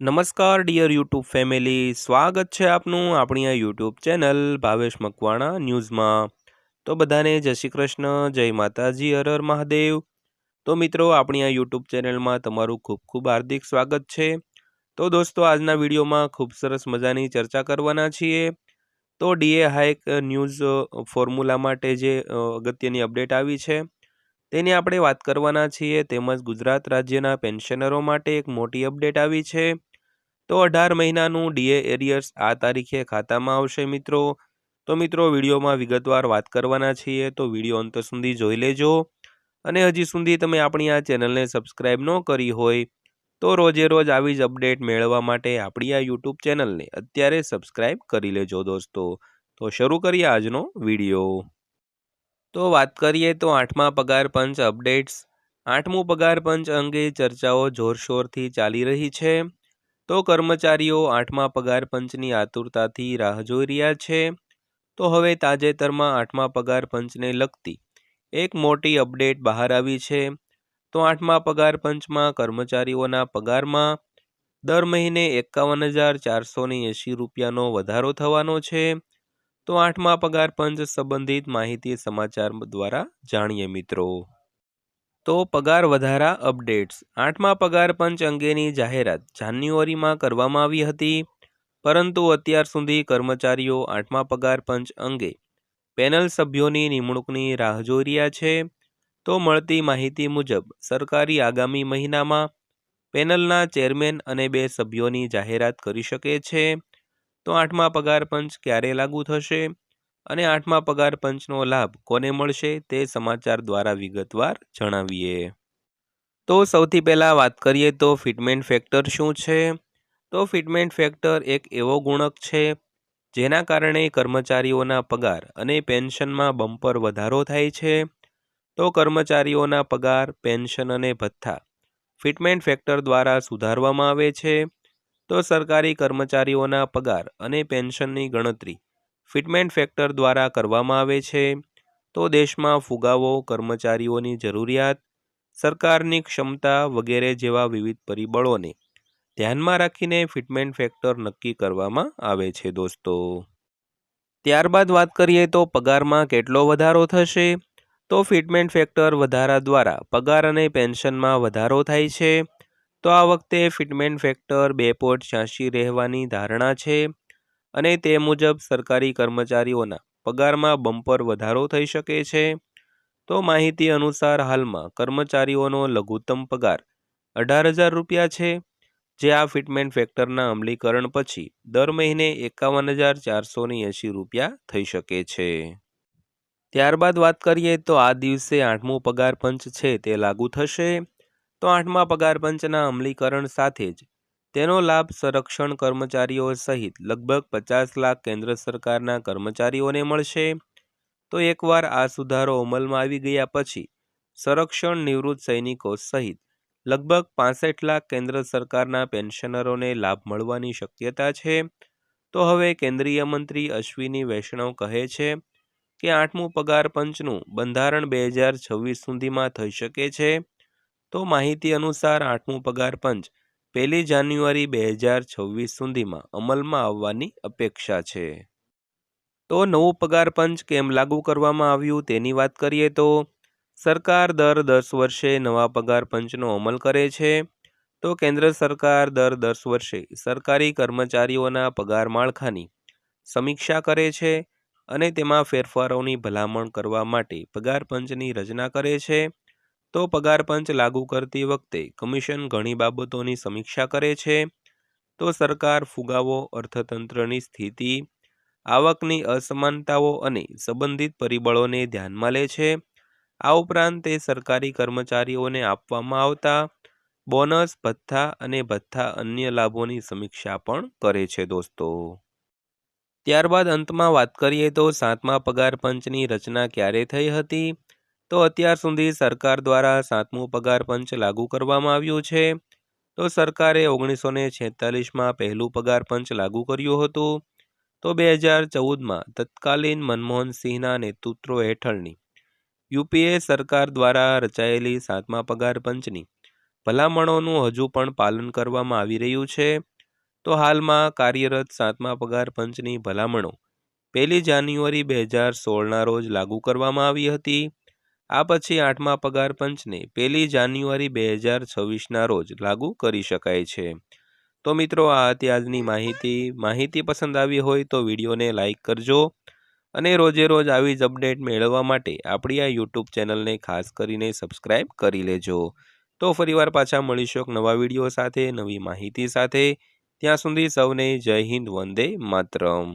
નમસ્કાર dear YouTube family સ્વાગત છે આપનું આપણી આ યુટ્યુબ ચેનલ ભાવેશ મકવાણા ન્યૂઝમાં. તો બધાને જય શ્રી કૃષ્ણ, જય માતાજી, હર હર મહાદેવ. તો મિત્રો, આપણી આ યુટ્યુબ ચેનલમાં તમારું ખૂબ ખૂબ હાર્દિક સ્વાગત છે. તો દોસ્તો, આજના વિડીયોમાં ખૂબ સરસ મજાની ચર્ચા કરવાના છીએ. તો ડીએ હાઇક ન્યૂઝ ફોર્મ્યુલા માટે જે અગત્યની અપડેટ આવી છે, તેની આપણે વાત કરવાના છીએ. તેમજ ગુજરાત રાજ્યના પેન્શનરો માટે એક મોટી અપડેટ આવી છે. તો અઢાર મહિનાનું ડીએ એરિયર્સ આ તારીખે ખાતામાં આવશે મિત્રો. તો મિત્રો, વિડીયોમાં વિગતવાર વાત કરવાના છીએ, તો વીડિયો અંત સુધી જોઈ લેજો. અને હજી સુધી તમે આપણી આ ચેનલને સબસ્ક્રાઇબ ન કરી હોય, તો રોજે રોજ આવી જ અપડેટ મેળવવા માટે આપણી આ યુટ્યુબ ચેનલને અત્યારે સબસ્ક્રાઇબ કરી લેજો દોસ્તો. તો શરૂ કરીએ આજનો વીડિયો. તો વાત કરીએ તો આઠમા પગાર પંચ અપડેટ્સ. આઠમું પગાર પંચ અંગે ચર્ચાઓ જોરશોરથી ચાલી રહી છે. તો કર્મચારીઓ આઠમા પગાર પંચની આતુરતાથી રાહ જોઈ રહ્યા છે. તો હવે તાજેતરમાં આઠમા પગાર પંચને લગતી એક મોટી અપડેટ બહાર આવી છે. તો આઠમા પગાર પંચમાં કર્મચારીઓના પગારમાં દર મહિને એકાવન હજાર ચારસો એંશી રૂપિયાનો વધારો થવાનો છે. તો આઠમા પગાર પંચ સંબંધિત માહિતી સમાચાર દ્વારા જાણીએ મિત્રો. તો પગાર વધારા અપડેટ્સ. આઠમા પગાર પંચ અંગેની જાહેરાત જાન્યુઆરીમાં કરવામાં આવી હતી. પરંતુ અત્યાર સુધી કર્મચારીઓ આઠમા પગાર પંચ અંગે પેનલ સભ્યોની નિમણૂકની રાહ જોઈ રહ્યા છે. તો મળતી માહિતી મુજબ, સરકારી આગામી મહિનામાં પેનલના ચેરમેન અને બે સભ્યોની જાહેરાત કરી શકે છે. તો આઠમા પગાર પંચ ક્યારે લાગુ થશે? અને આઠમા પગાર પંચનો લાભ કોને મળશે તે સમાચાર દ્વારા વિગતવાર જણાવીએ. તો સૌથી પહેલાં વાત કરીએ તો ફિટમેન્ટ ફેક્ટર શું છે? તો ફિટમેન્ટ ફેક્ટર એક એવો ગુણક છે, જેના કારણે કર્મચારીઓના પગાર અને પેન્શનમાં બમ્પર વધારો થાય છે. તો કર્મચારીઓના પગાર, પેન્શન અને ભથ્થા ફિટમેન્ટ ફેક્ટર દ્વારા સુધારવામાં આવે છે. તો સરકારી કર્મચારીઓના પગાર અને પેન્શનની ગણતરી ફિટમેન્ટ ફેક્ટર દ્વારા કરવામાં આવે છે, તો દેશમાં ફુગાવો, કર્મચારીઓની જરૂરિયાત, સરકારની ક્ષમતા વગેરે જેવા વિવિધ પરિબળોને ધ્યાનમાં રાખીને ફિટમેન્ટ ફેક્ટર નક્કી કરવામાં આવે છે, દોસ્તો. ત્યારબાદ વાત કરીએ તો પગારમાં કેટલો વધારો થશે? તો ફિટમેન્ટ ફેક્ટર વધારા દ્વારા પગાર અને પેન્શનમાં વધારો થાય છે. તો આ વખતે ફિટમેન્ટ ફેક્ટર બે પોઈન્ટ છ્યાસી રહેવાની ધારણા છે. અને તે મુજબ સરકારી કર્મચારીઓના પગારમાં બમ્પર વધારો થઈ શકે છે. તો માહિતી અનુસાર હાલમાં કર્મચારીઓનો લઘુત્તમ પગાર અઢાર હજાર રૂપિયા છે, જે આ ફિટમેન્ટ ફેક્ટરના અમલીકરણ પછી દર મહિને એકાવન હજાર ચારસો એંશી રૂપિયા થઈ શકે છે. ત્યારબાદ વાત કરીએ તો આ દિવસે આઠમું પગાર પંચ છે તે લાગુ થશે. તો આઠમા પગાર પંચના અમલીકરણ સાથે જ તેનો લાભ સંરક્ષણ કર્મચારીઓ સહિત લગભગ પચાસ લાખ કેન્દ્ર સરકારના કર્મચારીઓને મળશે. તો એકવાર આ સુધારો અમલમાં આવી ગયા પછી, સંરક્ષણ નિવૃત્ત સૈનિકો સહિત લગભગ પાસઠ લાખ કેન્દ્ર સરકારના પેન્શનરોને લાભ મળવાની શક્યતા છે. તો હવે કેન્દ્રીય મંત્રી અશ્વિની વૈષ્ણવ કહે છે કે આઠમું પગાર પંચનું બંધારણ બે હજાર છવ્વીસ સુધીમાં થઈ શકે છે. તો માહિતી અનુસાર આઠમું પગાર પંચ પહેલી જાન્યુઆરી બે હજાર છવ્વીસ સુધીમાં અમલમાં આવવાની અપેક્ષા છે. તો નવું પગાર પંચ કેમ લાગુ કરવામાં આવ્યું તેની વાત કરીએ તો, સરકાર દર દસ વર્ષે નવા પગાર પંચનો અમલ કરે છે. તો કેન્દ્ર સરકાર દર દસ વર્ષે સરકારી કર્મચારીઓના પગાર માળખાની સમીક્ષા કરે છે અને તેમાં ફેરફારોની ભલામણ કરવા માટે પગાર પંચની રચના કરે છે. તો પગાર પંચ લાગુ કરતી વખતે કમિશન ઘણી બાબતોની સમીક્ષા કરે છે. તો સરકાર ફુગાવો, અર્થતંત્રની સ્થિતિ, આવકની અસમાનતાઓ અને સંબંધિત પરિબળોને ધ્યાનમાં લે છે. આ ઉપરાંત તે સરકારી કર્મચારીઓને આપવામાં આવતા બોનસ, ભથ્થા અને ભથ્થા અન્ય લાભોની સમીક્ષા પણ કરે છે દોસ્તો. ત્યારબાદ અંતમાં વાત કરીએ તો સાતમા પગાર પંચની રચના ક્યારે થઈ હતી? તો અત્યાર સુધી સરકાર દ્વારા સાતમું પગાર પંચ લાગુ કરવામાં આવ્યું છે. તો સરકારે ઓગણીસો ને છેતાલીસમાં પહેલું પગાર પંચ લાગુ કર્યું હતું. તો બે હજાર ચૌદમાં તત્કાલીન મનમોહન સિંહના નેતૃત્વ હેઠળની યુપીએ સરકાર દ્વારા રચાયેલી સાતમા પગાર પંચની ભલામણોનું હજુ પણ પાલન કરવામાં આવી રહ્યું છે. તો હાલમાં કાર્યરત સાતમા પગાર પંચની ભલામણો પહેલી જાન્યુઆરી બે હજાર સોળના રોજ લાગુ કરવામાં આવી હતી. આ પછી આઠમા પગાર પંચને પહેલી જાન્યુઆરી બે હજાર છવ્વીસના રોજ લાગુ કરી શકાય છે. તો મિત્રો, આ હતી આજની માહિતી. માહિતી પસંદ આવી હોય તો વિડીયોને લાઇક કરજો અને રોજે રોજ આવી જ અપડેટ મેળવવા માટે આપણી આ યુટ્યુબ ચેનલને ખાસ કરીને સબસ્ક્રાઈબ કરી લેજો. તો ફરીવાર પાછા મળીશું એક નવા વીડિયો સાથે, નવી માહિતી સાથે. ત્યાં સુધી સૌને જય હિન્દ, વંદે માતરમ.